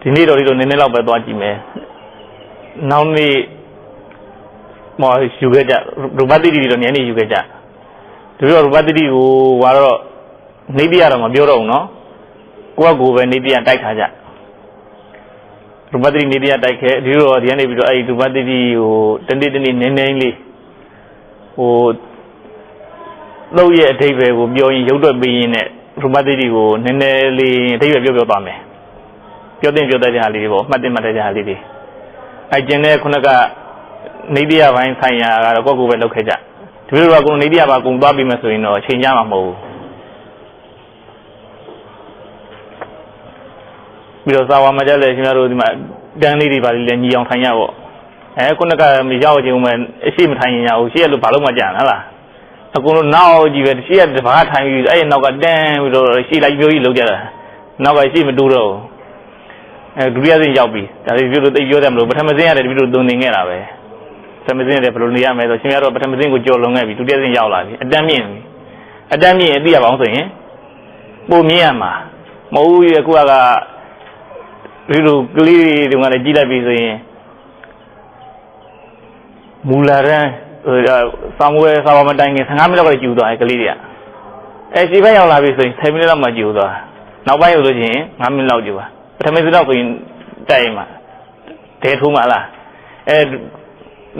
ဒီနေ့တော့ဒီလိုနည်းနည်းလောက်ပဲသွားကြည့်မယ်နောက်နေ့ မော်ယူခဲ့ကြရူပတိတိတော့နည်းနည်းယူခဲ့ကြဒီလိုရူပတိတိကိုဟာတော့နေပြရတော့မပြောတော့ဘူးနော်ကိုကကိုပဲနေပြရတိုက်ခါကြရူပတိတိနေပြရတိုက်ခဲ့ဒီလိုဒီကနေပြီးတော့အဲ့ဒီရူပတိတိဟိုတနေ့တနေ့နည်းနည်းလေးဟိုလောက်ရဲ့အဓိပ္ပာယ်ကိုပြောရင်ရုပ်တွက်ပြီးရင်နဲ့ရူပတိတိကိုနည်းနည်းလေးအဓိပ္ပာယ်ပြောပြောသွားမယ်ပြောတင်ပြောတတ်ကြဟာလေးတွေပေါ့မှတ်တင်မှတ်တတ်ကြဟာလေးတွေအဲကျင်တဲ့ခုနက နေတိယပိုင်းဆိုင်ရာကတော့ကိုယ့်ကိုယ်ပဲလုပ်ခဲ့ကြဒီလိုတော့ကိုယ်နေတိယဘာကုံသွားပြီးမှဆိုရင်တော့ချိန်ကြမှာမဟုတ်ဘူးပြီးတော့သာဝါမကြလဲရှင်များတို့ဒီမှာတန်းလေးတွေပါလေးလည်းညီအောင်ထိုင်ရပေါ့အဲခုနကမရောက်ချင်းမှအရှိမထိုင်ရင်ရဘူးရှေ့ကလို့ဘာလို့မှကြံဟလားအကုန်လုံးနောက်ကြည့်ပဲရှေ့ကတဘာထိုင်ပြီးအဲ့ဒီနောက်ကတန်းပြီးတော့ရှေ့လိုက်ပြောကြီးလုပ်ကြတာနောက်ကရှေ့မတူတော့ဘူးအဲဒုတိယဆင့်ရောက်ပြီဒါပေမဲ့ဒီလိုသိပြောတယ်မလို့ပထမဆင့်ရတယ်ဒီလိုသွန်သင်ခဲ့တာပဲ ပထမဆင့်ရတယ်ဘယ်လိုနေရမလဲဆိုရှင်ရတော့ပထမဆင့်ကိုကြော်လွန်ခဲ့ပြီဒုတိယဆင့်ရောက်လာပြီအတန်းမြင့်ပြီအတန်းမြင့်အသိရပါအောင်ဆိုရင်ပုံမြင့်ရမှာမဟုတ်ဘူးအခုကဒီလိုကလေးတွေကလည်းကြီးလိုက်ပြီဆိုရင်မူလာရန်စာမွေးစာမမတိုင်ခင်15မိနစ်လောက်ကျူသွားတယ်ကလေးတွေကအဲစီဘက်ရောက်လာပြီဆိုရင်10မိနစ်လောက်မှကျူသွားနောက်ပိုင်းလို့ဆိုရင်5မိနစ်လောက်ကျူပါပထမဆုံးတော့ဆိုရင်တိုက်မှာဒဲထိုးမှာလားအဲ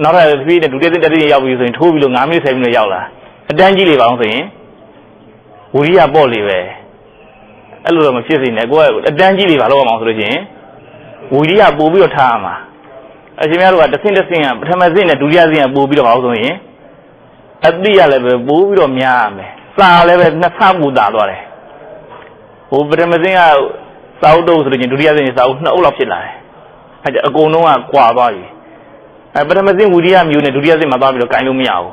နောက်ထပ်ပြီးတဲ့ဒုတိယတစ်တိယရောက်ပြီဆိုရင်ထိုးပြီးလို့9မိနစ်10မိနစ်ရောက်လာအတန်းကြီးလေပါအောင်ဆိုရင်ဝီရိယပေါ့လေပဲအဲ့လိုတော့မဖြစ်စေနဲ့ကိုကအတန်းကြီးလေပါလောက်အောင်ဆိုလို့ရှိရင်ဝီရိယပို့ပြီးတော့ထားရမှာအရှင်များတို့ကတစ်ဆင့်တစ်ဆင့်ကပထမဆင့်နဲ့ဒုတိယဆင့်ကပို့ပြီးတော့ပါအောင်ဆိုရင်အတိရလည်းပဲပို့ပြီးတော့များရမယ်စာလည်းပဲနှစ်ဆပူတာသွားတယ်ဟိုပထမဆင့်ကစာအုပ်တုပ်ဆိုလို့ချင်းဒုတိယဆင့်စာအုပ်နှစ်အုပ်လောက်ဖြစ်လာတယ်။အဲကြအကုန်လုံးကကွာသွားပြီ။ အဲပထမဆင့်ဝိရိယမျိုးနဲ့ဒုတိယဆင့်မှာသွားပြီးတော့ကင်လို့မရဘူး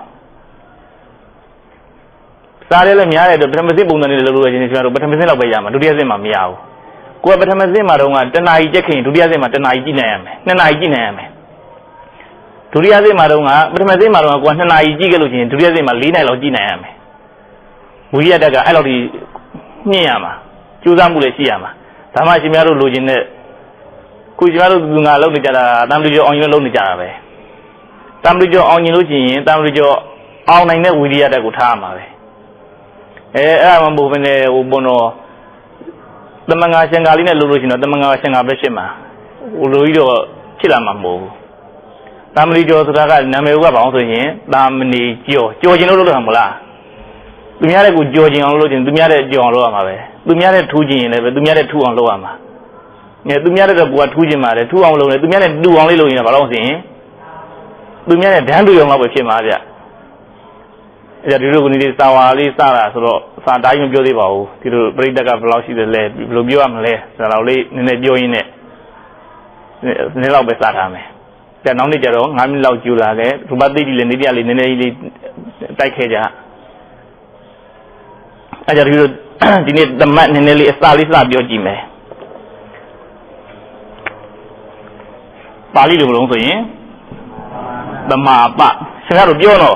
။စားရဲလည်းများတဲ့အတွက်ပထမဆင့်ပုံစံနဲ့လုပ်လို့ရချင်းကျွန်တော်တို့ပထမဆင့်လောက်ပဲရမှာဒုတိယဆင့်မှာမရဘူး။ကိုယ်ကပထမဆင့်မှာတော့ကတဏှာကြီးကြက်ခင်ဒုတိယဆင့်မှာတဏှာကြီးကြည့်နိုင်ရမယ်။နှစ်နာရီကြည့်နိုင်ရမယ်။ဒုတိယဆင့်မှာတော့ကပထမဆင့်မှာတော့ကိုယ်ကနှစ်နာရီကြည့်ခဲ့လို့ချင်းဒုတိယဆင့်မှာ၄နာရီလောက်ကြည့်နိုင်ရမယ်။ဝိရိယတက်ကအဲ့လောက်ထိညှင့်ရမှာကြိုးစားမှုလည်းရှိရမှာ။ဒါမှရှင်များတို့လိုချင်တဲ့ခုရှင်များတို့သူငါလုပ်နေကြတာတမ်ပလီကျော်အောင်ရင်လုပ်နေကြတာပဲ တမ်ပလီကျော်အောင်ရင်လို့ရှိရင်တမ်ပလီကျော်အောင်နိုင်တဲ့ဝီရိယတက်ကိုထားရမှာပဲအဲအဲ့ဒါမှမဟုတ်ဘဲနဲ့ဟိုဘုံတော်သမငါရှင်ကာလေးနဲ့လုပ်လို့ရှိရင်တော့သမငါရှင်ကာပဲဖြစ်မှာဟိုလိုကြီးတော့ဖြစ်လာမှာမဟုတ်ဘူးတမ်ပလီကျော်ဆိုတာကနာမည်ကဘာအောင်ဆိုရင်တာမဏီကျော်ကျော်ခြင်းလို့လုပ်တာမဟုတ်လားသူများတဲ့ကိုကြော်ခြင်းအောင်လုပ်ခြင်းသူများတဲ့ကြော်အောင်လုပ်ရမှာပဲသူများတဲ့ထူးခြင်းရင်လည်းပဲသူများတဲ့ထူးအောင်လုပ်ရမှာငယ်သူများတဲ့တော့ကိုကထူးခြင်းပါလေထူးအောင်လုပ်တယ်သူများတဲ့တူအောင်လေးလုပ်ရင်ဘာလို့ဆိုရင် သူများတဲ့ဒန်းတူအောင်လောက်ပဲဖြစ်မှာဗျအဲ့ဒါဒီလိုကနေလေးစာဝါလေးစတာဆိုတော့စာတိုင်းမပြောသေးပါဘူးဒီလိုပြိတ္တကဘယ်လောက်ရှိတယ်လဲဘယ်လိုပြောရမလဲဆိုတော့လေးနည်းနည်းပြောရင်းနဲ့နည်းလောက်ပဲစထားမယ်ကြနောက်နေ့ကျတော့9မိနစ်လောက်ကျူလာတယ်ရူပသိတိလည်းနေပြလေးနည်းနည်းလေးတိုက်ခဲ့ကြအဲကြဒီလိုဒီနေ့သမတ်နည်းနည်းလေးအစာလေးစပြောကြည့်မယ်ပါဠိလိုမလုံးဆိုရင် သမာပရှင်များတို့ပြောတော့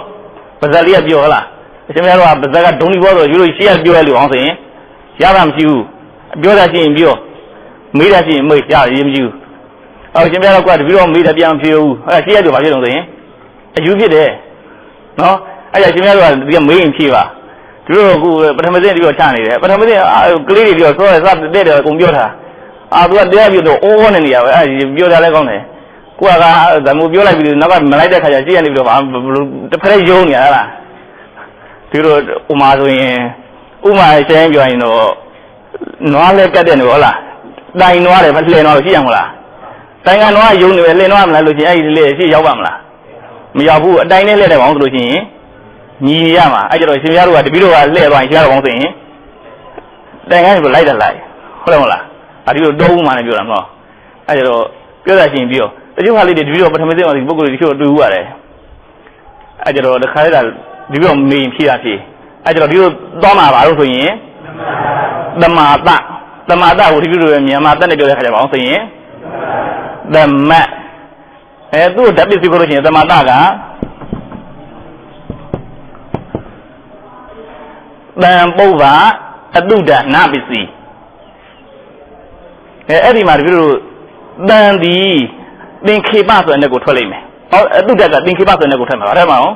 ပါဇက်လေးကပြောဟလားရှင်များတို့ကပါဇက်ကဒုံဒီဘောဆိုယူလို့ရှေ့ကပြောရလို့အောင်ဆိုရင်ရတာမရှိဘူးပြောတာရှိရင်ပြောမေးတာရှိရင်မေးရရင်မရှိဘူးအော်ရှင်များတို့ကတပီတော့မေးတာပြန်မဖြေဘူးအဲရှေ့ကပြောပါဖြစ်လို့ဆိုရင်အယူဖြစ်တယ်နော်အဲ့ဒါရှင်များတို့ကဒီကမေးရင်ဖြေပါသူတို့ကပထမစဉ်ပြီးတော့ချနေတယ်ပထမစဉ်ကလေးတွေပြောစောရစတဲ့တယ်အကုန်ပြောတာအာသူကတရားပြတော့အိုးနေနေရပဲအဲပြောတာလည်းကောင်းတယ် ကိုကကဓမ္မပြောလိုက်ပြီးနောက်ကမလိုက်တဲ့ခါကျကြည့်ရနေပြီးတော့တစ်ဖက်ယုံနေရလားသူတို့ဥမာဆိုရင်ဥမာရှင်းပြောရင်တော့နွားလည်းကတ်တဲ့နေဟုတ်လားတိုင်နွားတယ်မလှည့်နွားလို့ရှိရမလားတိုင်ကနွားယုံနေပဲလှည့်နွားမလားလို့ချင်းအဲ့ဒီလေရှိရောက်ပါမလားမရောက်ဘူးအတိုင်နဲ့လှည့်တယ်ဘောင်းဆိုလို့ရှိရင်ညီရမှာအဲ့ကြတော့ရှင်ပြားတို့ကတပီတော့ကလှည့်သွားရင်ရှင်ပြားတို့ကောင်းဆိုရင်တိုင်ကနေပြီးလိုက်တယ်လိုက်ဟုတ်တယ်မလားအဒီလိုတော့ဥမာနဲ့ပြောတာမဟုတ်အဲ့ကြတော့ပြောတာရှင်ပြော တချို့ဟာလေးတွေတပီတော့ပထမဆုံးမှာဒီပုဂ္ဂိုလ်တွေတချို့တူရတယ်အဲ့ကြတော့တခါတည်းကဒီလိုမေးဖြေတာဖြေအဲ့ကြတော့ဒီလိုသွားမှာပါလို့ဆိုရင်သမာတသမာတကိုဒီလိုပဲမြန်မာတက်နေပြောတဲ့ခါကျပါအောင်ဆိုရင်သမတ်အဲသူ့ဓာတ်ပစ္စည်းကိုလို့ရှိရင်သမာတကတန်ပုဗ္ဗအတုဒ္ဒနာပစ္စည်းအဲအဲ့ဒီမှာဒီလိုတန်ဒီ သင်္ခေပဆိုတဲ့နဲ့ကိုထွက်လိမ့်မယ်ဟောအတုဒ္ဒကသင်္ခေပဆိုတဲ့နဲ့ကိုထွက်မှာဗါတယ်မအောင်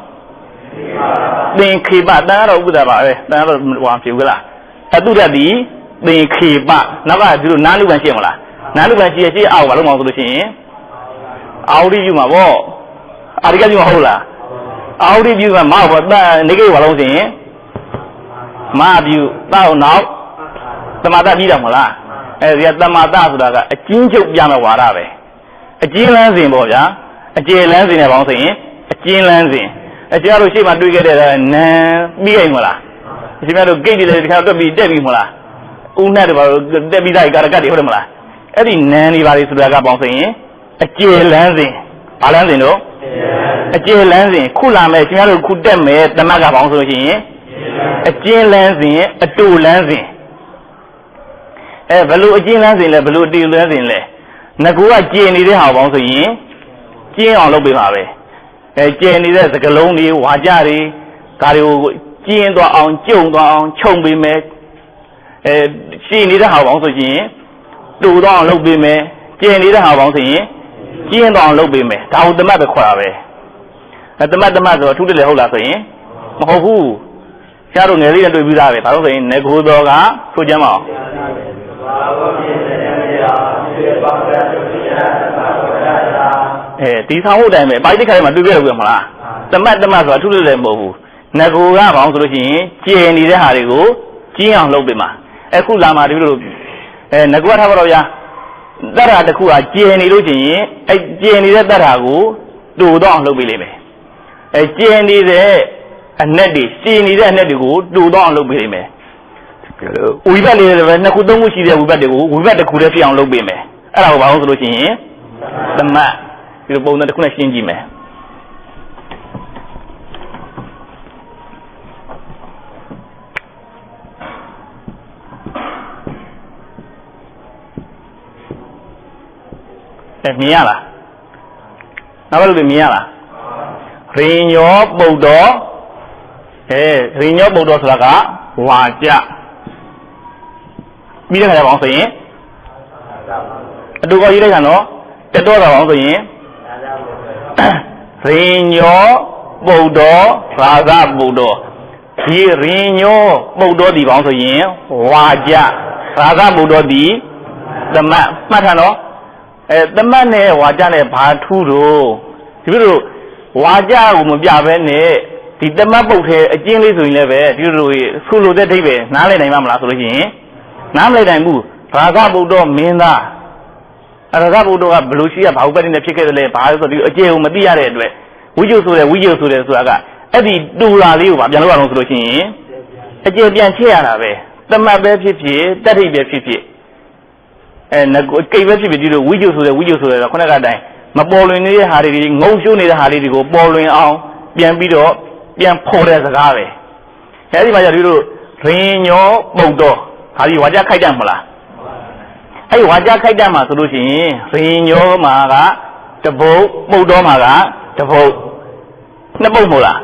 သင်္ခေပတန်ကတော့ဥပဒါပါပဲတန်ကတော့ဟွာဖြစ်ဘူးလားအတုဒ္ဒဒီသင်္ခေပနောက်ကဒီလိုနာနုပန်ရှိမလားနာနုပန်ရှိရရှိအောက်ဘာလို့မအောင်ဆိုလို့ရှိရင်အာဝရိယူမှာဗောအာရိကယူမှာဟုတ်လားအာဝရိယူမှာမဟုတ်ဘောတန်နေကိဘာလို့ဆိုရင်မပြုတောက်နောက်သမာတပြီးတယ်မလားအဲဒီကသမာတဆိုတာကအကျဉ်းချုပ်ပြမဲ့ဝါဒပဲ အကျဉ်းလန်းစဉ်ပေါ့ဗျာအကျဉ်းလန်းစဉ်နဲ့ပေါင်းဆိုရင်အကျဉ်းလန်းစဉ်အကျဉ်းတို့ရှေ့မှာတွေ့ခဲ့တဲ့နန်းပြီးခဲ့မလားအရှင်မြတ်တို့ဂိတ်တွေလည်းဒီခါတွက်ပြီးတက်ပြီးမလားဦးနဲ့တို့ဘာလို့တက်ပြီးသားကာရကတ်တွေဟုတ်တယ်မလားအဲ့ဒီနန်းတွေပါလေဆိုတာကပေါင်းဆိုရင်အကျဉ်းလန်းစဉ်ဘာလန်းစဉ်တို့အကျဉ်းလန်းစဉ်ခုလာမဲ့ရှင်မြတ်တို့ခုတက်မဲ့တမတ်ကပေါင်းဆိုလို့ရှိရင်အကျဉ်းလန်းစဉ်အတူလန်းစဉ်အဲဘလို့အကျဉ်းလန်းစဉ်လဲဘလို့အတူလန်းစဉ်လဲ ငကူကကျင်နေတဲ့ဟာပေါင်းဆိုရင်ကျင်းအောင်လုပ်ပေးပါပဲအဲကျင်နေတဲ့စကလုံးတွေဝါကြတွေဒါတွေကိုကျင်းသွားအောင်ကြုံသွားအောင်ခြုံပေးမယ်အဲရှင်းနေတဲ့ဟာပေါင်းဆိုရင်တူတော့အောင်လုပ်ပေးမယ်ကျင်နေတဲ့ဟာပေါင်းဆိုရင်ကျင်းတော့အောင်လုပ်ပေးမယ်ဒါကိုတမတ်ပဲခေါ်တာပဲအဲတမတ်တမတ်ဆိုတော့ထူးတယ်လေဟုတ်လားဆိုရင်မဟုတ်ဘူးရှားတို့ငယ်လေးနဲ့တွေ့ပြီးသားပဲဒါလို့ဆိုရင်ငကိုတော်ကဆိုကြမ်းမအောင် အဲဒီဆောင်ဟုတ်တိုင်းပဲပါဠိခါထဲမှာတွေ့ပြရဘူးမလားတမတ်တမတ်ဆိုတာထူးထူးလည်းမဟုတ်ဘူးငကိုကဘောင်းဆိုလို့ရှိရင်ကျင်နေတဲ့ဟာတွေကိုကျင်းအောင်လုပ်ပေးမှာအခုလာမှာဒီလိုအဲငကိုကထားပါတော့ဗျာတတ်တာတစ်ခုကကျင်နေလို့ရှိရင်အဲကျင်နေတဲ့တတ်တာကိုတူတော့အောင်လုပ်ပေးလိမ့်မယ်အဲကျင်နေတဲ့အနက်တွေကျင်နေတဲ့အနက်တွေကိုတူတော့အောင်လုပ်ပေးလိမ့်မယ်ဝိဘတ်လေးလည်းပဲနှစ်ခုသုံးခုရှိတဲ့ဝိဘတ်တွေကိုဝိဘတ်တစ်ခုတည်းဖြစ်အောင်လုပ်ပေးမယ် အဲ့ဒါကိုဘာလို့ဆိုလို့ရှိရင်သမတ်ဒီလိုပုံစံတစ်ခုနဲ့ရှင်းကြည့်မယ်အဲမြင်ရလားနောက်ဘယ်လိုလဲမြင်ရလားရင်ညောပုတ်တော်အဲရင်ညောပုတ်တော်ဆိုတာကဝါကြပြီးတဲ့ခါကျပါအောင်ဆိုရင် အတူကောရေးလိုက်ခါနော်တက်တော့တာပါအောင်ဆိုရင်ရင်ညောပုတ်တော်ရာဂပုတ်တော်ဒီရင်ညောပုတ်တော်ဒီပါအောင်ဆိုရင်ဝါကြရာဂပုတ်တော်ဒီသမတ်မှတ်ထားနော်အဲသမတ်နဲ့ဝါကြနဲ့ဘာထူးတော့ဒီလိုဝါကြကိုမပြဘဲနဲ့ဒီတမတ်ပုတ်ထဲအကျဉ်းလေးဆိုရင်လည်းပဲဒီလိုဆူလိုတဲ့ဒိဗ္ဗေနားလည်နိုင်မှာမလားဆိုလို့ရှိရင်နားမလည်နိုင်ဘူးရာဂဗုဒ္ဓမင်းသား အရာဂဗုဒ္ဓကဘလို့ရှိရဘာဥပဒေနဲ့ဖြစ်ခဲ့တယ်လဲဘာလို့ဆိုဒီအကျေကိုမသိရတဲ့အတွက်ဝိကျုဆိုတဲ့ဝိကျုဆိုတဲ့ဆိုတာကအဲ့ဒီတူလာလေးကိုပြန်လို့ရအောင်ဆိုလို့ရှိရင်အကျေပြန်ချက်ရတာပဲတမတ်ပဲဖြစ်ဖြစ်တတိပဲဖြစ်ဖြစ်အဲငကိုကိတ်ပဲဖြစ်ဖြစ်ဒီလိုဝိကျုဆိုတဲ့ဝိကျုဆိုတဲ့ခုနကအတိုင်းမပေါ်လွင်နေတဲ့ဟာတွေငုံရှိုးနေတဲ့ဟာလေးတွေကိုပေါ်လွင်အောင်ပြန်ပြီးတော့ပြန်ဖော်တဲ့စကားပဲအဲဒီမှာကျဒီလိုရင်ညောပုတ်တော့ဟာဒီဝါကြခိုက်တတ်မလား အဲ့ဝါကြခိုက်တတ်မှာဆိုလို့ရှိရင်ရင်ညောမှာကတပုတ်ပုတ်တော့မှာကတပုတ်နှစ်ပုတ်မို့လား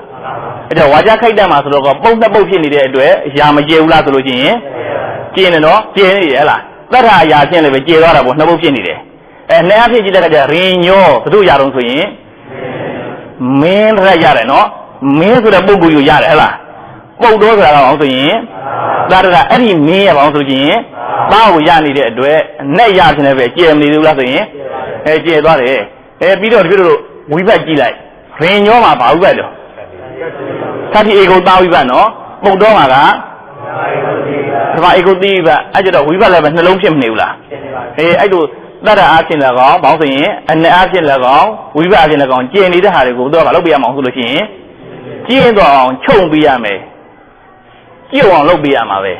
အဲ့တော့ဝါကြခိုက်တတ်မှာဆိုတော့ပုံနှစ်ပုတ်ဖြစ်နေတဲ့အတွက်ရာမကျေဘူးလားဆိုလို့ရှိရင်ကျင်းတယ်နော်ကျင်းနေရဲ့ဟလားတတ်တာအရာချင်းလည်းပဲကျေသွားတာပေါ့နှစ်ပုတ်ဖြစ်နေတယ်အဲနှစ်အဖြစ်ကြည့်တဲ့အခါကျရင်ညောဘု து ရတော့ဆိုရင်မင်းရက်ရတယ်နော်မင်းဆိုတဲ့ပုဂ္ဂိုလ်ကိုရတယ်ဟလားပုတ်တော့ဆိုတာကအောင်ဆိုရင် သာရကအဲ့ဒီမင်းရပါအောင်ဆိုရင်သားကိုရနေတဲ့အတွက်နဲ့ရခြင်းလည်းပဲကြယ်မနေဘူးလားဆိုရင်အဲကြယ်သွားတယ်အဲပြီးတော့ဒီလိုဝိဘတ်ကြည့်လိုက်ရင်ညောမှာဘာဝိဘတ်တော့သတိဧကုသားဝိဘတ်နော်ပုတ်တော့မှာကဓမ္မဧကုတိဝိဘတ်အဲ့ကြတော့ဝိဘတ်လည်းပဲနှလုံးဖြစ်မနေဘူးလားအေးအဲ့လိုတတ်တာအားဖြင့်လည်းကောင်းဘောင်းဆိုရင်အနက်အားဖြင့်လည်းကောင်းဝိဘတ်အားဖြင့်လည်းကောင်းကျင်နေတဲ့ဟာတွေကိုတော့မလုပ်ပြရမှာဆိုလို့ရှိရင်ကျင်းတော့အောင်ခြုံပြရမယ် ကြည့်အောင်လုပ်ပြရမှာပဲ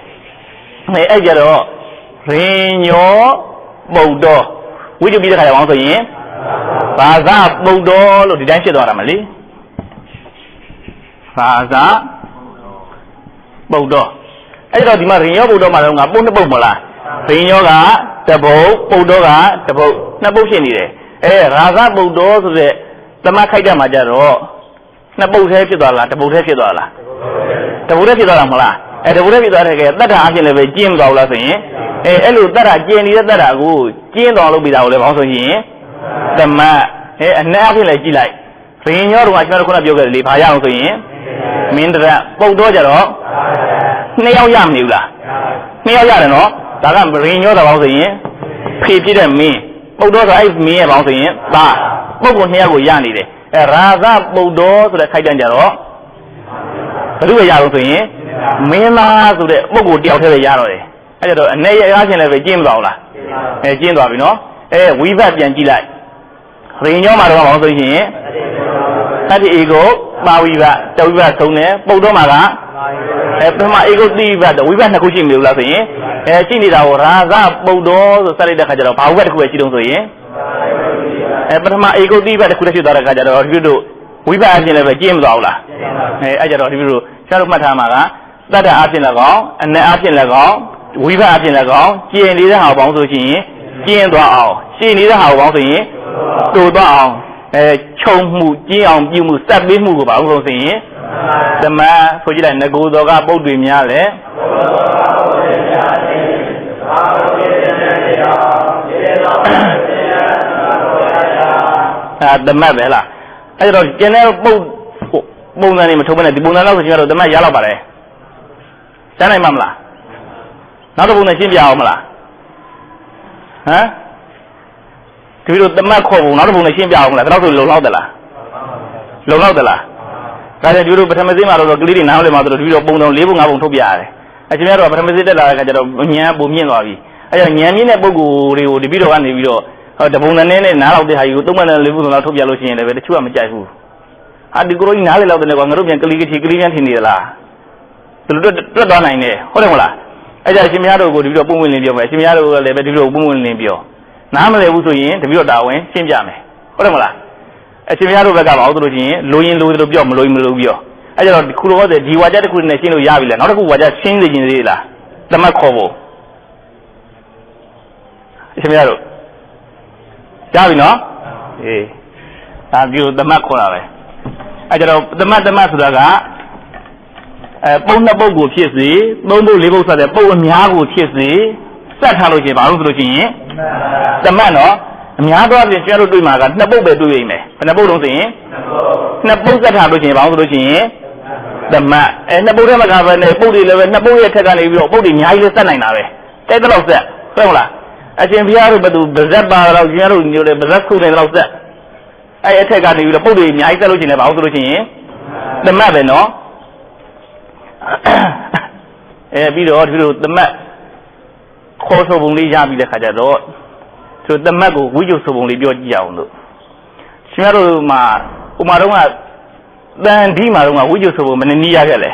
အဲအဲ့ကြတော့ရင်ညောပုတ်တော်ဝိတုပြီးတဲ့ခါကျအောင်ဆိုရင်ဘာသာပုတ်တော်လို့ဒီတိုင်းဖြစ်သွားတာမလေဘာသာပုတ်တော့အဲ့တော့ဒီမှာရင်ရောပုတ်တော့မှာတော့ငါပုတ်နှစ်ပုတ်မလားရင်ရောကတပုတ်ပုတ်တော့ကတပုတ်နှစ်ပုတ်ဖြစ်နေတယ်အဲရာဇပုတ်တော့ဆိုတဲ့သမတ်ခိုက်တဲ့မှာကြတော့နှစ်ပုတ်သေးဖြစ်သွားလားတပုတ်သေးဖြစ်သွားလား တပုတ်သေးဖြစ်သွားတာမလားအဲတပုတ်သေးဖြစ်သွားတဲ့ကဲတတ်တာအပြင်လည်းပဲကျင်းမသွားဘူးလားဆိုရင်အဲအဲ့လိုတတ်တာကျင်းနေတဲ့တတ်တာကိုကျင်းတော်လုပ်ပြီးတာကိုလည်းဘာလို့ဆိုရင်သမတ်အဲအနက်အပြင်လည်းကြည့်လိုက်ရင်ရောတော့ကျွန်တော်ခုနပြောခဲ့တယ်လေဘာရအောင်ဆိုရင်မင်းတရပုတ်တော့ကြတော့နှစ်ယောက်ရမနေဘူးလားနှစ်ယောက်ရတယ်နော်ဒါကရင်ရောတာပေါင်းဆိုရင်ဖေဖြစ်တဲ့မင်းပုတ်တော့ဆိုအဲ့မင်းရဲ့ပေါင်းဆိုရင်သားပုတ်ကိုနှစ်ယောက်ကိုရနေတယ်အဲရာဇပုတ်တော့ဆိုတဲ့ခိုက်တန်းကြတော့ ဘယ်သူရအောင်ဆိုရင်မင်းသားဆိုတဲ့ပုတ်ကိုတယောက်တည်းပဲရတော့တယ်အဲကြတော့အနေရရချင်းလည်းပဲကျင်းမသွားဘူးလားအဲကျင်းသွားပြီနော်အဲဝိဘတ်ပြန်ကြည့်လိုက်ရင်ရောမှာတော့ဘာလို့ဆိုရင်သတ္တိဧကိုပါဝိဘတဝိဘဆုံးတယ်ပုတ်တော့မှာကအဲပထမဧကုတိဘတ်ဝိဘတ်နှစ်ခုရှိမလို့လားဆိုရင်အဲရှိနေတာကိုရာဇပုတ်တော်ဆိုစလိုက်တဲ့ခါကျတော့ဘာဝိဘတ်တစ်ခုပဲရှိတုံးဆိုရင်အဲပထမဧကုတိဘတ်တစ်ခုတည်းဖြစ်သွားတဲ့ခါကျတော့ဒီလို တို့ဝိဘတ်အပြင်လည်းပဲကျင်းမသွားဘူးလားအဲအဲ့ကြတော့ဒီလိုတို့ဆရာတို့မှတ်ထားမှာကတတ္တအပြင်လည်းကောင်းအနက်အပြင်လည်းကောင်းဝိဘတ်အပြင်လည်းကောင်းကျင်နေတဲ့ဟာပေါင်းဆိုရှင်ကျင်းသွားအောင်ရှင်းနေတဲ့ဟာပေါင်းဆိုရင်တူသွားအောင်အဲခြုံမှုကျင်းအောင်ပြုမှုစက်ပေးမှုကိုပါဥဆုံးဆိုရင်သမဆိုကြည့်လိုက်ငကိုတော်ကပုတ်တွေများလဲအဲသမပဲလား အဲတော့ကျန်တဲ့ပုတ်ပုံစံတွေမထုတ်ဘဲနဲ့ဒီပုံစံလောက်ဆိုရင်တော့သမရလောက်ပါတယ်ကျန်နိုင်မှာမလားနောက်တစ်ပုံနဲ့ရှင်းပြအောင်မလားဟမ်ဒီလိုသမတ်ခေါ်ပုံနောက်တစ်ပုံနဲ့ရှင်းပြအောင်မလားဒါတော့ဆိုလုံလောက်သလားလုံလောက်သလားဒါကြောင့်ဒီလိုပထမစိမှာတော့ကလေးတွေနားလည်မှာဆိုတော့ဒီလိုပုံတော်၄ပုံ၅ပုံထုတ်ပြရတယ်အချင်းများတော့ပထမစိတက်လာတဲ့အခါကျတော့ဉာဏ်ပုံမြင့်သွားပြီအဲကြောင့်ဉာဏ်မြင့်တဲ့ပုံကိုယ်တွေကိုဒီပြီးတော့ကနေပြီးတော့ ဟောတပုံနဲ့နဲ့နားလောက်တဲ့ဟာကြီးကိုသုံးမှန်တဲ့၄ပုံလောက်ထုတ်ပြလို့ရှိရင်လည်းတချို့ကမကြိုက်ဘူးဟာဒီကိုကြီးနားလည်လောက်တဲ့ကွာငါတို့ပြန်ကလေးကချီကလေးပြန်ထင်နေသလားဒီလိုတွတ်သွားနိုင်တယ်ဟုတ်တယ်မလားအဲကြောင့်အရှင်များတို့ကိုဒီပြီးတော့ပုံဝင်လင်းပြောမယ်အရှင်များတို့ကလည်းပဲဒီလိုပုံဝင်လင်းပြောနားမလည်ဘူးဆိုရင်တပည့်တော်တာဝန်ရှင်းပြမယ်ဟုတ်တယ်မလားအရှင်ဘုရားတို့ဘက်ကမဟုတ်လို့ချင်းလိုရင်လိုတယ်လို့ပြောမလို့မလို့ပြောအဲကြတော့ခုတော့ဒီဝါကြတစ်ခုနဲ့ရှင်းလို့ရပြီလားနောက်တစ်ခုဝါကြရှင်းနေခြင်းသေးလားတမတ်ခေါ်ဖို့အရှင်ဘုရားတို့ ရပြီနော်အေးဒါဒီလိုတမတ်ခေါ်တာပဲအဲကြတော့တမတ်တမတ်ဆိုတာကအဲပုံနှစ်ပုတ်ကိုဖြစ်စေသုံးပုတ်လေးပုတ်ဆိုတဲ့ပုတ်အများကိုဖြစ်စေစက်ထားလို့ရှိရင်ဘာလို့ဆိုလို့ရှိရင်တမတ်နော်အများသောအားဖြင့်ကျွန်တော်တို့တွေ့မှာကနှစ်ပုတ်ပဲတွေ့ရမယ်ဘယ်နှပုတ်လုံးဆိုရင်နှစ်ပုတ်စက်ထားလို့ရှိရင်ဘာလို့ဆိုလို့ရှိရင်တမတ်အဲနှစ်ပုတ်ထဲမှာကပဲနဲ့ပုတ်တွေလည်းပဲနှစ်ပုတ်ရဲ့ထက်ကနေပြီးတော့ပုတ်တွေအများကြီးလေးစက်နိုင်တာပဲတဲ့တော့ဆက်ဟုတ်မလား အရှင်ဘုရားတို့ဘယ်သူဗဇက်ပါတော့ကျွန်တော်တို့ညိုတယ်ဗဇက်ခုနေတော့ဆက်အဲအထက်ကနေပြီးတော့ပုတ်တွေအများကြီးစက်လို့ရှိရင်ဘာလို့ဆိုလို့ရှိရင်တမတ်ပဲနော်အဲပြီးတော့ဒီလိုတမတ်ခေါ်ဆိုပုံလေးရပြီးတဲ့ခါကျတော့သူတမတ်ကိုဝိကျုပ်ဆိုပုံလေးပြောကြည့်အောင်လို့ရှင်တို့မှာဥမာတော့ကတန်ဒီမှာတော့ကဝိကျုပ်ဆိုပုံမနည်းရခဲ့လေ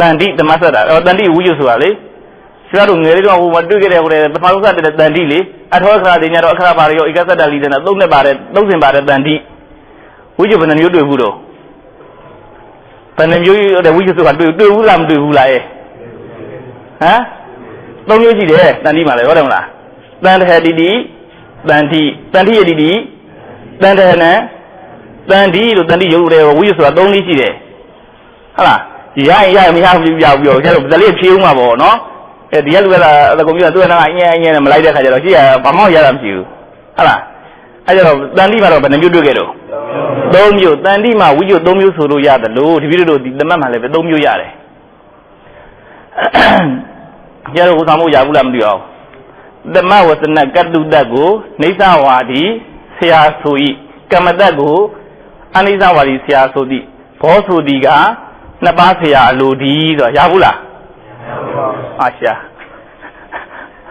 တန်ဒီဓမ္မဆက်တာအော်တန်ဒီဝိကျုပ်ဆိုတာလေရှင်တို့ငယ်လေးတော့ဟိုမှာတွေ့ခဲ့တဲ့ဟိုတဲ့ပထမဆုံးစတဲ့တန်ဒီလေအထောအခရာတွေညတော့အခရာပါရောဧကသတ္တလီတဲ့သုံးနဲ့ပါတယ်သုံးစင်ပါတယ်တန်ဒီဝိကျုပ်ဘယ်နှမျိုးတွေ့ဘူးတော့ဘယ်နှမျိုးတဲ့ဝိကျုပ်ဆိုတာတွေ့တွေ့ဘူးလားမတွေ့ဘူးလားအဲဟမ်သုံးမျိုးရှိတယ်တန်တိမှာလည်းဟုတ်တယ်မလားတန်တဟတိတိတန်တိတန်တိယတိတိတန်တဟနံတန်တိလို့တန်တိရုပ်တယ်ဝိရဆိုတာသုံးနည်းရှိတယ်ဟုတ်လား ရရင်ရရင်မရဘူးပြပြောကျတော့ဒါလေးဖြေဦးမှာပေါ့နော်အဲဒီကလူကလည်းကွန်ပျူတာသူကလည်းအငြင်းအငြင်းနဲ့မလိုက်တဲ့ခါကျတော့ကြည့်ရဘာမှရတာမရှိဘူးဟုတ်လားအဲကျတော့တန်တိမှာတော့ဘယ်နှမျိုးတွေ့ခဲ့တော့သုံးမျိုးတန်တိမှာဝိကျသုံးမျိုးဆိုလို့ရတယ်လို့ဒီပြီးတော့ဒီသမတ်မှာလည်းပဲသုံးမျိုးရတယ်ကျတော့ဟိုဆောင်ဖို့ရဘူးလားမသိအောင်သမဝစနကတ္တုတ္တကိုနေသဝါဒီဆရာဆိုဤကမ္မတ္တကိုအနိစ္စဝါဒီဆရာဆိုသည်ဘောဆိုသည်က နှစ်ပါးဆရာအလိုဒီဆိုရဘူးလားအာရှာ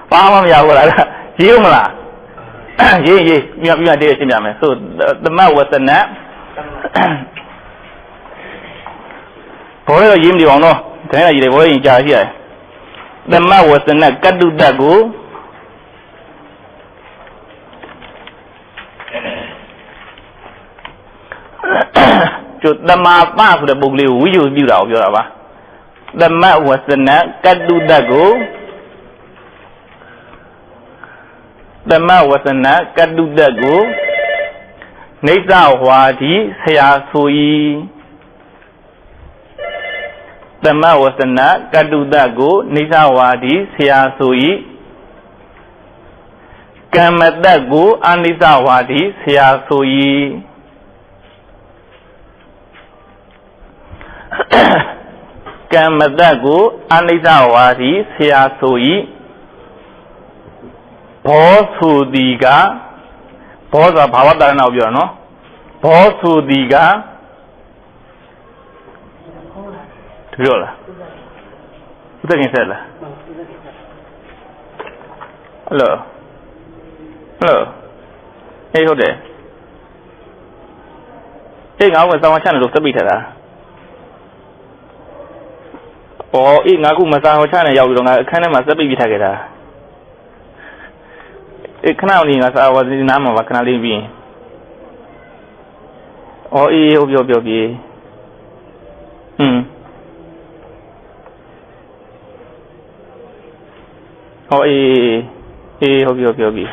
ဘာမှမရဘူးလားရေးဦးမလားရေးရေးပြပြတည်းရှင်းပြမယ်ဆိုသမဝစနဘောရရေးမလို့အောင်တော့တကယ်ကြီးတယ်ဘောရင်ကြာရှိရတယ်သမဝစနကတ္တုတ္တကို ကျိုတမာပဆိုတဲ့ပုံကလေးကိုဝိယုပြုတာကိုပြောတာပါသမတ်ဝဆနကတုတ္တကိုသမတ်ဝဆနကတုတ္တကိုနေသဝါဒီဆရာဆို၏သမတ်ဝဆနကတုတ္တကိုနေသဝါဒီဆရာဆို၏ကမ္မတ္တကိုအနိစ္စဝါဒီဆရာဆို၏ ကမ္မတ္တကိုအနိစ္စဝါဒီဆရာဆို၏ဘောဆိုသည်ကဘောဆိုတာဘာဝတရဏကိုပြောတာနော်ဘောဆိုသည်ကသူပြောလားဥဒ္ဒခင်ဆက်လားဟယ်လိုဟယ်လိုအေးဟုတ်တယ်အေးငါ့ကိုစောင်းချတယ်လို့စက်ပိထတာ ဩအေးငါကမစားဟောချနဲ့ရောက်ပြီးတော့ငါအခန်းထဲမှာစက်ပိပြထားခဲ့တာအေးခဏလေးငါစားဟောဒီနားမှာပါခဏလေးပြီးဩအေးဟုတ်ပြောပြောပြေဟွန်းဟောအေးအေးဟုတ်ပြောပြောပြီး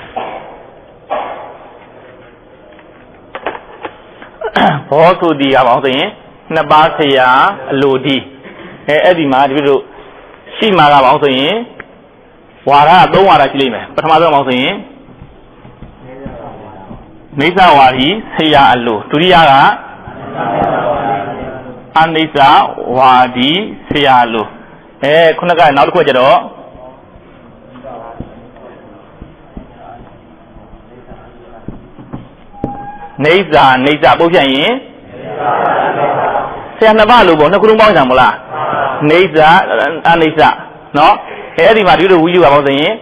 ဘောဆိုဒီကပါအောင်ဆိုရင်နှစ်ပါးဆရာအလိုဒီ အဲအဲ့ဒီမှာဒီလိုရှိမှာကပါအောင်ဆိုရင်ဝါရ၃ဝါရရှိလိမ့်မယ်ပထမဆုံးပါအောင်ဆိုရင်မိစ္ဆဝါဒီဆရာအလိုဒုတိယကအနိစ္စဝါဒီဆရာအလိုအဲခုနကနောက်တစ်ခုကျတော့နေစာနေစာပုတ်ဖြတ်ရင်ဆရာနှစ်ပါးလို့ပေါ့နှစ်ခုလုံးပေါင်းကြံမလား နေစာအနိစ္စနော်အဲအဲ့ဒီမှာဒီလိုဝီယူပါပေါ့ဆိုရင်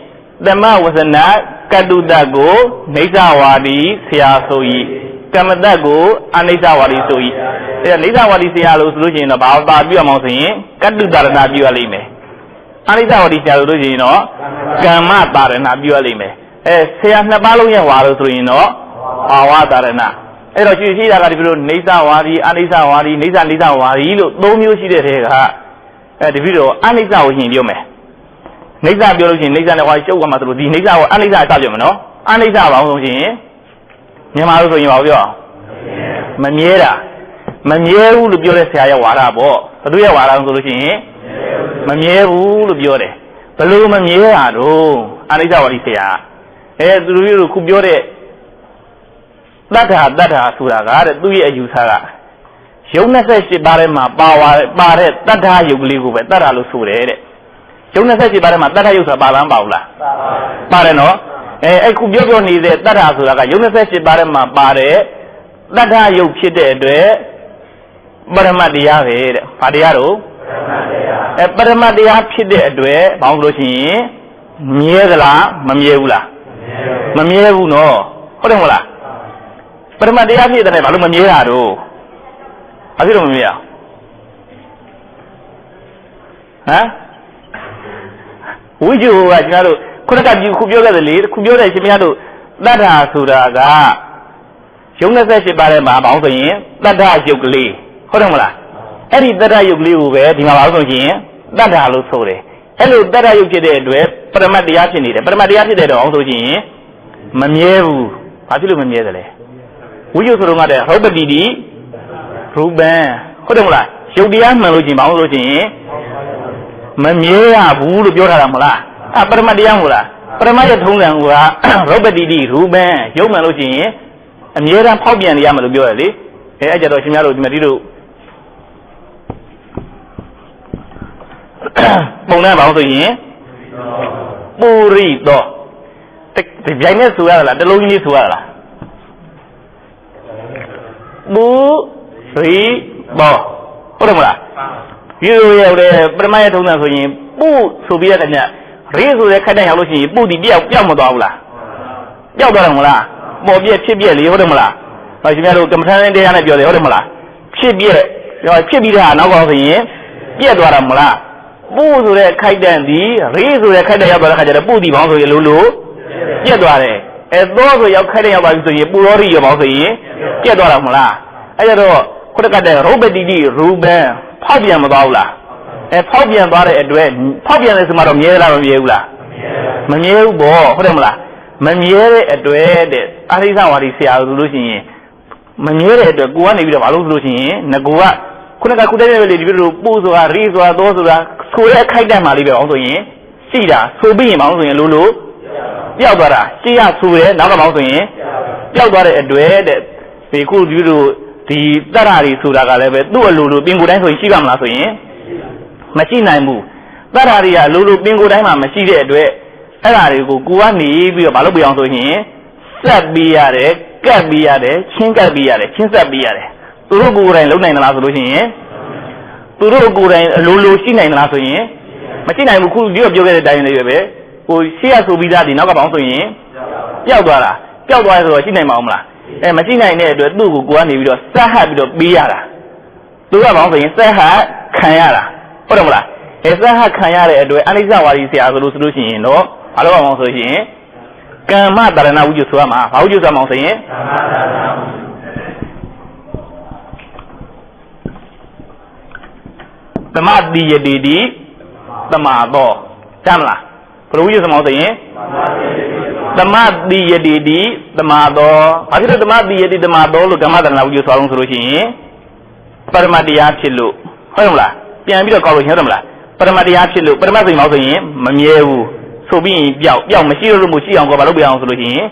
သမဝဆနာကတုတ္တကိုနေစာဝါဒီဆရာဆို၏ကမ္မတ္တကိုအနိစ္စဝါဒီဆို၏အဲနေစာဝါဒီဆရာလို့ဆိုလို့ရှိရင်တော့ဘာပါပြရမအောင်ဆိုရင်ကတုတ္တရဏပြရလိမ့်မယ်အနိစ္စဝါဒီဆရာလို့လို့ရှိရင်တော့ကမ္မတာရဏပြရလိမ့်မယ်အဲဆရာနှစ်ပါးလုံးရဲ့ဝါလို့ဆိုရင်တော့ဘာဝတာရဏအဲ့တော့ရှိရှိတာကဒီလိုနေသဝါဒီအနိစ္စဝါဒီနေသနေသဝါဒီလို့သုံးမျိုးရှိတဲ့ထဲက အဲဒီပြီးတော့အနိစ္စကိုရှင်ပြောမယ်နေသပြောလို့ရှိရင်နေသနဲ့ဟောရှုပ်ကမှသလိုဒီနေသကိုအနိစ္စအစပြောမယ်နော်အနိစ္စဘာလို့ဆိုရင်မြန်မာလို့ဆိုရင်ဘာပြောမမြဲတာမမြဲဘူးလို့ပြောတဲ့ဆရာရဲ့ဝါဒပေါ့ဘသူရဲ့ဝါဒဆိုလို့ရှိရင်မမြဲဘူးလို့ပြောတယ်ဘလို့မမြဲတာတော့အနိစ္စဝါဒီဆရာအဲသူတို့ခုပြောတဲ့တတ္ထာတတ္ထာဆိုတာကတဲ့သူ့ရဲ့အယူဆက ယုံ28ပါးထဲမှာပါဝါပါတဲ့တတ္ထာယုတ်ကလေးကိုပဲတတ္ထာလို့ဆိုတယ်တဲ့ယုံ28ပါးထဲမှာတတ္ထာယုတ်ဆိုတာပါလားမပါဘူးလားပါတယ်နော်အဲအဲ့ခုပြောပြောနေတဲ့တတ္ထာဆိုတာကယုံ28ပါးထဲမှာပါတဲ့တတ္ထာယုတ်ဖြစ်တဲ့အတွက်ပရမတ်တရားပဲတဲ့ဘာတရားတော့အဲပရမတ်တရားဖြစ်တဲ့အတွက်ဘာလို့လို့ရှိရင်မြဲသလားမမြဲဘူးလားမမြဲဘူးနော်ဟုတ်တယ်မဟုတ်လားပရမတ်တရားဖြစ်တဲ့ဘာလို့မမြဲတာတော့ ဘာဖြစ်လို့မမြဲအောင်ဟမ်ဝိဇ္ဇူကကျွန်တော်တို့ခုနကကြည့်ခုပြောခဲ့တယ်လေခုပြောတဲ့ရှင်မရတို့တတ္ထာဆိုတာကယုံ28ပါးထဲမှာဘာလို့ဆိုရင်တတ္ထာယုတ်ကလေးဟုတ်တယ်မလားအဲ့ဒီတတ္ထာယုတ်ကလေးကိုပဲဒီမှာဘာလို့ဆိုရင်တတ္ထာလို့ဆိုတယ်အဲ့လိုတတ္ထာယုတ်ဖြစ်တဲ့အတွက်ပရမတ်တရားဖြစ်နေတယ်ပရမတ်တရားဖြစ်တဲ့တော့အောင်ဆိုရင်မမြဲဘူးဘာဖြစ်လို့မမြဲသလဲဝိယုဆိုတော့ကတဲ့ဟောပတိတိ ရူပံဟုတ်တယ်မလားယုတ်တရားမှန်လို့ချင်းဘာလို့လို့ချင်းမမြဲရဘူးလို့ပြောထားတာမလားအပရမတ်တရားမို့လားပရမတ်ရဲ့ထုံးစံကရောပတိတိရူပံယုတ်မှန်လို့ချင်းအမြဲတမ်းဖောက်ပြန်နေရမယ်လို့ပြောရလေအဲအဲ့ကြတော့ရှင်များတို့ဒီမတိတို့ပုံနဲ့ဘာလို့ဆိုရင်ပူရိတော့ဒီပြိုင်နဲ့ဆိုရတာလားတလုံးကြီးဆိုရတာလားပူ ရိတော့ဟုတ်တယ်မလားဒီလိုရောက်တဲ့ပရမရဲ့ထုံးစံဆိုရင်ပုဆိုပြီးတဲ့တည်းရိဆိုတဲ့ခက်တဲ့ရောက်လို့ရှိရင်ပုဒီပြောက်ပြောက်မသွားဘူးလားပြောက်သွားတယ်မလားပေါ်ပြက်ဖြစ်ပြက်လေဟုတ်တယ်မလားဟောရှင်များတို့ကမ္မထန်တရားနဲ့ပြောတယ်ဟုတ်တယ်မလားဖြစ်ပြက်ဖြစ်ပြီးတဲ့နောက်ကောင်းဆိုရင်ပြက်သွားတာမလားပုဆိုတဲ့ခိုက်တန်ဒီရိဆိုတဲ့ခိုက်တန်ရောက်သွားတဲ့ခါကျတော့ပုဒီပေါင်းဆိုရင်လို့လို့ပြက်သွားတယ်အဲသောဆိုရောက်ခိုက်တန်ရောက်သွားပြီဆိုရင်ပူရောရိရောပေါင်းဆိုရင်ပြက်သွားတာမလားအဲကြတော့ ခုတကတဲ့ရုပ်ပတိတိရူဘန်ဖောက်ပြန်မသွားဘူးလားအဲဖောက်ပြန်သွားတဲ့အတွက်ဖောက်ပြန်တယ်ဆိုမှတော့မြဲလားမမြဲဘူးလားမမြဲဘူးပေါ့ဟုတ်တယ်မလားမမြဲတဲ့အတွက်တဲ့အာရိသဝါဒီဆရာဆိုလို့ရှိရင်မမြဲတဲ့အတွက်ကိုကနေပြီးတော့မလုပ်လို့ရှိရင်ငကူကခုနကခုတည်းတည်းလေးဒီလိုပို့ဆိုတာရီဆိုတာသောဆိုတာဆိုတဲ့အခိုက်တန့်မှလေးပဲအောင်ဆိုရင်ရှိတာဆိုပြီးရင်မအောင်ဆိုရင်လို့လို့ပျောက်သွားတာရှေ့ရဆိုတယ်နောက်ကမအောင်ဆိုရင်ပျောက်သွားတဲ့အတွက်တဲ့ဒီခုဒီလို ဒီတရရီဆိုတာကလည်းပဲသူ့အလိုလိုပင်ကိုယ်တိုင်းဆိုရင်ရှိပါမလားဆိုရင်မရှိနိုင်ဘူးတရရီကအလိုလိုပင်ကိုယ်တိုင်းမှာမရှိတဲ့အတွက်အဲ့ဓာတွေကိုကိုကနေပြီးတော့မလုပ်ပြအောင်ဆိုရင်ဆက်ပြီးရတယ်ကတ်ပြီးရတယ်ချင်းကတ်ပြီးရတယ်ချင်းဆက်ပြီးရတယ်သူတို့ကိုယ်တိုင်လုံနိုင်သလားဆိုလို့ရှိရင်သူတို့ကိုယ်တိုင်အလိုလိုရှိနိုင်သလားဆိုရင်မရှိနိုင်ဘူးခုဒီကပြောခဲ့တဲ့အတိုင်းလေးပဲကိုရှေ့ရဆိုပြီးသားဒီနောက်ကပေါင်းဆိုရင်ပျောက်သွားတာပျောက်သွားရဆိုတော့ရှိနိုင်မှာမလား အဲမရှိနိုင်တဲ့အတွက်သူ့ကိုကိုကနေပြီးတော့စက်ဟပ်ပြီးတော့ပေးရတာသူကပေါင်းဆိုရင်စက်ဟပ်ခံရတာဟုတ်တယ်မလားအဲစက်ဟပ်ခံရတဲ့အတွက်အနိစ္စဝါဒီဆရာဆိုလို့ဆိုလို့ရှိရင်တော့ဘာလို့အောင်ဆိုရင်ကမ္မတရဏဝိကျဆိုရမှာဘာဝိကျဆိုမှအောင်ဆိုရင်သမတိယတိတိသမာသောတမ်းမလားဘယ်လိုဝိကျဆိုမှအောင်ဆိုရင်သမတိယတိ တိသမာသောဘာဖြစ်လို့သမတိယတိသမာသောလို့ကမ္မတရဏဝိကျဆိုအောင်ဆိုလို့ရှိရင်ပရမတရားဖြစ်လို့ဟုတ်မလားပြန်ပြီးတော့ကောက်လို့ရှင်းဟုတ်မလားပရမတရားဖြစ်လို့ပရမစိတ်မောက်ဆိုရင်မမြဲဘူးဆိုပြီးရင်ပျောက်ပျောက်မရှိလို့လို့ရှိအောင်ကောဘာလုပ်ပြအောင်ဆိုလို့ရှိရင်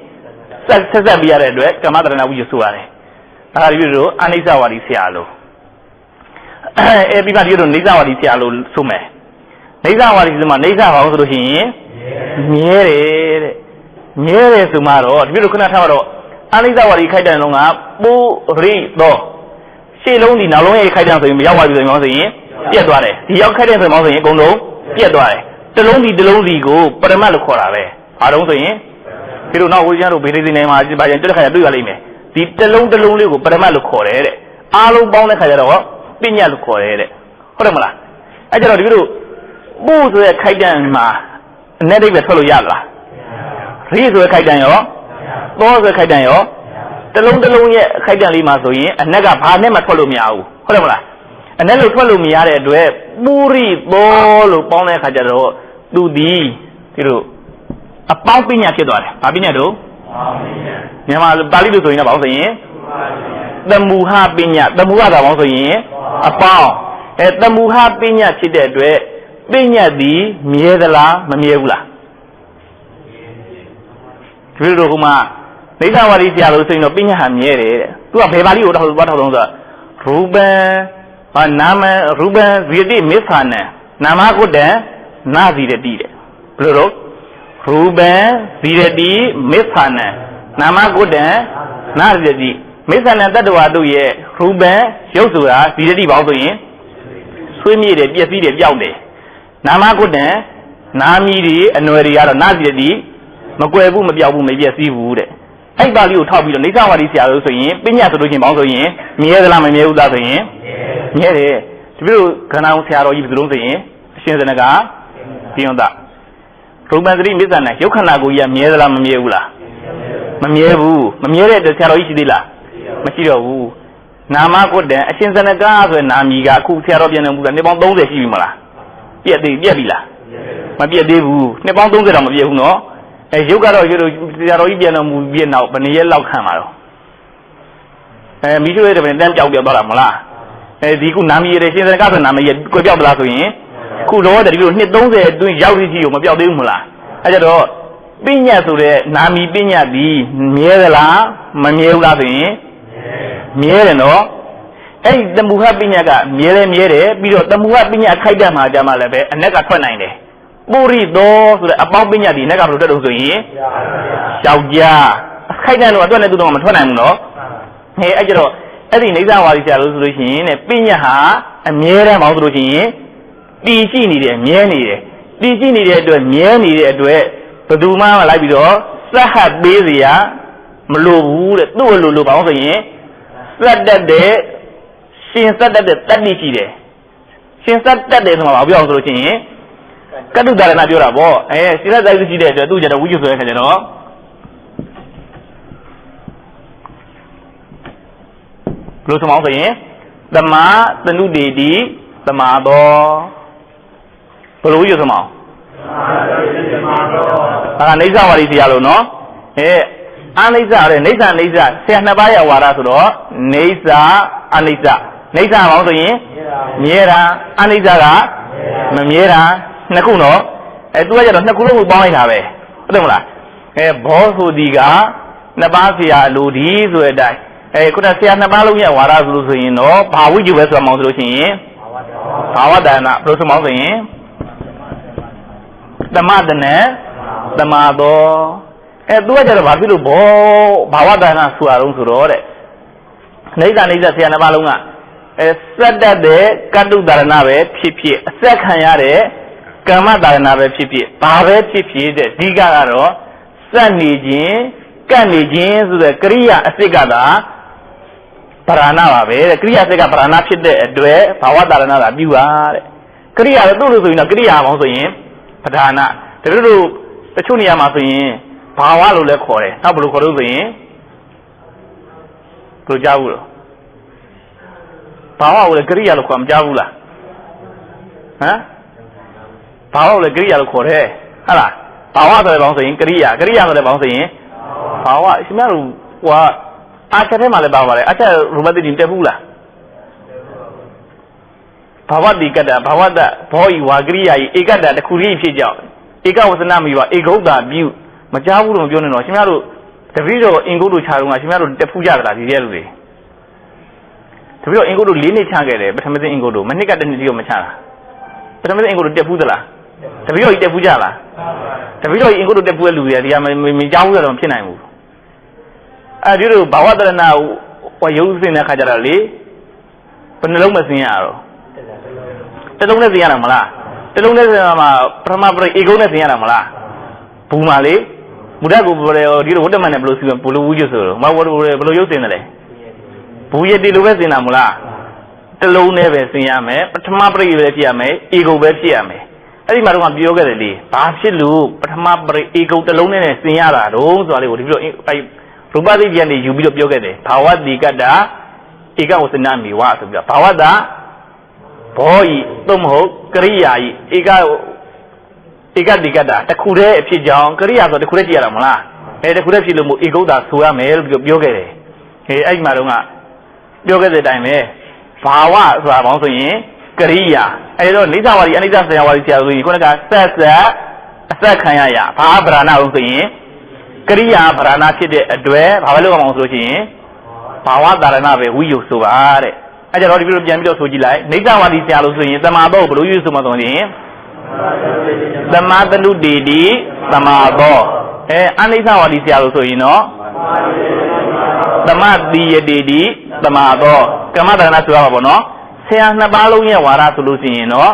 ဆက်ဆက်ဆက်ပြရတဲ့အတွက်ကမ္မတရဏဝိကျဆိုရတယ်ဒါကြပြီးတော့အနိစ္စဝါဒီဆရာလို့အဲပြီးမှဒီလိုနေစ္စဝါဒီဆရာလို့ဆိုမယ်နေစ္စဝါဒီဆိုမှနေစ္စဘာလို့ဆိုလို့ရှိရင်မြဲတယ်တဲ့ မြဲတယ်ဆိုမှတော့ဒီလိုခဏထားတော့အနိစ္စဝါဒီခိုက်တဲ့လုံးကပုရိသောရှေ့လုံးဒီနောက်လုံးရဲ့ခိုက်တဲ့ဆိုရင်မရောက်ပါဘူးဆိုရင်ဆိုရင်ပြက်သွားတယ်ဒီရောက်ခိုက်တဲ့ဆိုရင်ဆိုရင်အကုန်လုံးပြက်သွားတယ်တလုံးဒီတလုံးစီကိုပရမတ်လို့ခေါ်တာပဲဘာလို့ဆိုရင်ဒီလိုနောက်ဝိဇ္ဇာတို့ဗေဒိသိနေမှာဘာကြံတက်ခါရတွေ့ရလိမ့်မယ်ဒီတလုံးတလုံးလေးကိုပရမတ်လို့ခေါ်တယ်တဲ့အားလုံးပေါင်းတဲ့ခါကျတော့ပညာလို့ခေါ်တယ်တဲ့ဟုတ်တယ်မလားအဲကြတော့ဒီလိုပို့ဆိုတဲ့ခိုက်တန်မှာအ내ဒိဗ္ဗေထွက်လို့ရလား ရိဆိုတဲ့ခိုက်တန်ရောသောဆိုတဲ့ခိုက်တန်ရောတလုံးတလုံးရဲ့ခိုက်တန်လေးမှာဆိုရင်အ내ကဘာနဲ့မှထွက်လို့မရဘူးဟုတ်တယ်မလားအ내လို့ထွက်လို့မရတဲ့အတွက်ပူရိသောလို့ပေါင်းတဲ့အခါကျတော့သူဒီဒီလိုအပေါင်းပညာဖြစ်သွားတယ်ဘာပညာတို့မြန်မာပါဠိလိုဆိုရင်တော့ဘာလို့ဆိုရင်တမူဟပညာတမူဟတာဘောဆိုရင်အပေါင်းအဲတမူဟပညာဖြစ်တဲ့အတွက်ပညာသည်မြဲသလားမမြဲဘူးလား ဒီလိုကမှနေသဝါဒီဆရာလို့ဆိုရင်တော့ပညာဟာမြဲတယ်တဲ့သူကဘယ်ပါဠိကိုတော့သွားထောက်တော့ဆိုရူပံဟာနာမရူပံဇီတိမစ္ဆာနံနာမကုတ္တံနာဇီရတိတဲ့ဘယ်လိုတော့ရူပံဇီရတိမစ္ဆာနံနာမကုတ္တံနာဇီရတိမစ္ဆာနံတတ္တဝါတို့ရဲ့ရူပံရုပ်ဆိုတာဇီရတိပေါင်းဆိုရင်ဆွေးမြေ့တယ်ပျက်စီးတယ်ပျောက်တယ်နာမကုတ္တံနာမီတွေအနွယ်တွေကတော့နာဇီရတိ မကွယ်ဘူးမပြောက်ဘူးမပျက်စီးဘူးတဲ့အဲ့ပါဠိကိုထောက်ပြီးတော့နေသဝါဒီဆရာလို့ဆိုရင်ပညာဆိုလို့ချင်းပေါင်းဆိုရင်မြဲသလားမမြဲဘူးလားဆိုရင်မြဲတယ်ဒီလိုခန္ဓာဆရာတော်ကြီးဘယ်လိုဆိုရင်အရှင်ဇနကပြင်းတာရူပံသတိမစ္ဆာနဲ့ရုပ်ခန္ဓာကိုကြီးကမြဲသလားမမြဲဘူးလားမမြဲဘူးမမြဲတဲ့ဆရာတော်ကြီးရှိသေးလားမရှိတော့ဘူးနာမကုတ္တံအရှင်ဇနကဆိုတဲ့နာမည်ကအခုဆရာတော်ပြန်နေမှုကနှစ်ပေါင်း30ရှိပြီမလားပြက်သေးပြက်ပြီလားမပြက်သေးဘူးနှစ်ပေါင်း30တော့မပြက်ဘူးနော် အဲရုပ်ကတော့ရုပ်တို့ဆရာတော်ကြီးပြန်တော်မူပြီးနောက်ဘယ်နှစ်ရက်လောက်ခံမှာတော့အဲမိကျွေးတဲ့ပြန်တန်းပြောက်ပြောက်သွားတာမလားအဲဒီခုနာမည်ရတဲ့ရှင်သရကဆိုနာမည်ရကွယ်ပြောက်သလားဆိုရင်ခုတော့တည်းဒီလိုနှစ်30အတွင်းရောက်ရှိကိုမပြောက်သေးဘူးမလားအဲကြတော့ပညာဆိုတဲ့နာမည်ပညာဒီမြဲသလားမမြဲဘူးလားဆိုရင်မြဲတယ်နော်အဲ့ဒီတမူဟပညာကမြဲတယ်မြဲတယ်ပြီးတော့တမူဟပညာခိုက်တတ်မှာကြမှာလည်းပဲအ ਨੇ ကထွက်နိုင်တယ် ပုရိသောဆိုတဲ့အပေါင်းပညာဒီနဲ့ကဘယ်လိုတက်လို့ဆိုရင်ယောက်ျားခိုက်တဲ့တော့အတွက်နဲ့သူတော့မထွက်နိုင်ဘူးနော်ဟဲ့အဲ့ကျတော့အဲ့ဒီနေသဝါဒီဆရာလို့ဆိုလို့ရှိရင်တဲ့ပညာဟာအမြဲတမ်းမဟုတ်ဆိုလို့ရှိရင်တည်ရှိနေတယ်မြဲနေတယ်တည်ရှိနေတဲ့အတွက်မြဲနေတဲ့အတွက်ဘယ်သူမှမလိုက်ပြီးတော့စက်ဟတ်ပေးစရာမလိုဘူးတဲ့သူ့လိုလိုပါအောင်ဆိုရင်စက်တက်တဲ့ရှင်စက်တက်တဲ့တတ်တိရှိတယ်ရှင်စက်တက်တယ်ဆိုတာဘာပြောအောင်ဆိုလို့ရှိရင် ကတုဒါရဏပြောတာဗောအဲစိရတိုက်ရှိတဲ့အတွက်သူ့ကျတော့ဝိကျဆိုတဲ့ခါကျတော့ဘယ်လိုဆိုမအောင်ဆိုရင်သမာသနုတေတိသမာသောဘယ်လိုယူသမောင်းဟာနေဇဝါဒီတရားလို့နော်ဟဲ့အနိစ္စတဲ့နေဇနေဇဆရာနှစ်ပါးရဲ့ဝါဒဆိုတော့နေဇအနိစ္စနေဇမောင်းဆိုရင်မြဲတာအနိစ္စကမမြဲတာ နှစ်ခုနော်အဲသူကကျတော့နှစ်ခုလုံးကိုပေါင်းလိုက်တာပဲဟုတ်တယ်မလားအဲဘောဆိုဒီကနှစ်ပါးဆရာလူဒီဆိုတဲ့အတိုင်းအဲခုနဆရာနှစ်ပါးလုံးရဲ့ဝါဒဆိုလို့ဆိုရင်တော့ဘာဝိကျုပဲဆိုတာမောင်းဆိုလို့ရှိရင်ဘာဝတဏဘယ်လိုဆိုမောင်းဆိုရင်သမတနဲ့သမာသောအဲသူကကျတော့ဘာဖြစ်လို့ဘောဘာဝတဏဆိုရအောင်ဆိုတော့တဲ့နေသနေသဆရာနှစ်ပါးလုံးကအဲစက်တတ်တဲ့ကတ္တုတာရဏပဲဖြစ်ဖြစ်အဆက်ခံရတဲ့ ကမ္မတာရဏပဲဖြစ်ဖြစ်ဘာပဲဖြစ်ဖြစ်တဲ့ဒီကကတော့စက်နေခြင်းကတ်နေခြင်းဆိုတဲ့ကရိယာအစစ်ကသာပရဏပါပဲတဲ့ကရိယာစိတ်ကပရဏဖြစ်တဲ့အတွက်ဘာဝတာရဏသာပြုပါတဲ့ကရိယာလည်းသူ့လို့ဆိုရင်တော့ကရိယာပေါင်းဆိုရင်ပဓာနာတကယ်လို့တချို့နေရာမှာဆိုရင်ဘာဝလို့လည်းခေါ်တယ်နောက်ဘယ်လိုခေါ်လို့ဆိုရင်ဘယ်လိုကြားဘူးလို့ဘာဝကိုလည်းကရိယာလို့ခေါ်မကြားဘူးလားဟမ် ဘာဝကိုလည်းကရိယာလို့ခေါ်တယ်ဟုတ်လားဘာဝဆိုတဲ့ဘောင်းဆိုရင်ကရိယာကရိယာဆိုတဲ့ဘောင်းဆိုရင်ဘာဝရှင်မတို့ဟိုကအာချက်ထဲမှာလည်းပါပါတယ်အာချက်ရူမတိတင်တက်ဘူးလားဘာဝတိကတ္တဘာဝတ္တဘောဤဝါကရိယာဤဧကတ္တတစ်ခုလေးဖြစ်ကြောင်းဧကဝစနမိပါဧကုတ်တာပြုမကြားဘူးလို့ပြောနေတော့ရှင်မတို့တပည့်တော်အင်ကုတ်တို့ခြားတော့ရှင်မတို့တက်ဖူးကြသလားဒီရဲလူတွေတပည့်တော်အင်ကုတ်တို့၄နှစ်ချခဲ့တယ်ပထမဆုံးအင်ကုတ်တို့မနှစ်ကတည်းကမချတာပထမဆုံးအင်ကုတ်တို့တက်ဖူးသလား တပည့်တော်ကြီးတက်ဖူးကြလားတပည့်တော်ကြီးအင်ကုတ်တို့တက်ဖူးတဲ့လူတွေဒီကမကြားဘူးဆိုတော့ဖြစ်နိုင်ဘူးအဲဒီလိုဘာဝတရဏဟိုရုပ်စင်တဲ့ခါကြတော့လေဘယ်နှလုံးမစင်ရတော့တစ်လုံးနဲ့စင်ရတာမလားတစ်လုံးနဲ့စင်ရမှာပထမပရိဧကုန်းနဲ့စင်ရတာမလားဘူးမလေးမူဒတ်ကိုပြောတယ်ဒီလိုဝတ္တမန်နဲ့ဘယ်လိုစီဘယ်လိုဝူးကျွဆိုတော့မဝတ်ဘယ်လိုရုပ်စင်တယ်လဲဘူးရတီလိုပဲစင်တာမလားတစ်လုံးနဲ့ပဲစင်ရမယ်ပထမပရိပဲဖြစ်ရမယ်ဧကုပဲဖြစ်ရမယ် အဲ့ဒီမှာတော့ပြောခဲ့တယ်လေဘာဖြစ်လို့ပထမပရိဧကုတစ်လုံးနဲ့စင်ရတာတော့ဆိုတာလေးကိုဒီလိုအဲ့ရူပသိပြန်နေယူပြီးတော့ပြောခဲ့တယ်ဘာဝတိကတ္တာဧကဝစနမိဝဆိုပြီးတော့ဘာဝတာဘောဤသို့မဟုတ်ကရိယာဤဧကဧကတိကတ္တာတစ်ခုတည်းအဖြစ်ကြောင်းကရိယာဆိုတစ်ခုတည်းကြည့်ရတာမလားအဲတစ်ခုတည်းဖြစ်လို့မို့ဧကုတ်တာဆိုရမယ်လို့ပြောခဲ့တယ်ဟေးအဲ့ဒီမှာတော့ကပြောခဲ့တဲ့အတိုင်းပဲဘာဝဆိုတာဘောင်းဆိုရင် ကရိယာအဲဒါနိစ္စဝါဒီအနိစ္စဆရာဝါဒီဆရာဆိုရင်ခုနကဆက်ဆက်အဆက်ခံရရဘာဗရဏအောင်ဆိုရင်ကရိယာဗရဏဖြစ်တဲ့အတွက်ဘာပဲလုပ်အောင်ဆိုလို့ရှိရင်ဘာဝတာရဏပဲဝိယုဆိုပါတဲ့အဲကြတော့ဒီလိုပြန်ပြီးတော့ဆိုကြည့်လိုက်နိစ္စဝါဒီဆရာလို့ဆိုရင်သမာတော့ဘယ်လိုယူဆိုမှဆိုရင်သမာတလူတေတိသမာတော့အဲအနိစ္စဝါဒီဆရာလို့ဆိုရင်တော့သမတိယတေတိသမာတော့ကမ္မတရဏဆိုရပါဘောနော် ဆရာနှစ်ပါးလုံးရဲ့ဝါဒဆိုလို့ရှိရင်တော့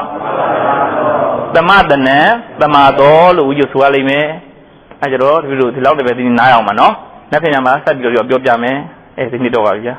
သမတနံသမာတော်လို့ဝိယုဆိုရလိမ့်မယ်အဲကြတော့ဒီလိုဒီလောက်တည်းပဲဒီနားအောင်ပါနော်နောက်ပြန်မှာဆက်ပြီးတော့ပြောပြမယ်အဲဒီနေ့တော့ပါပြီဗျာ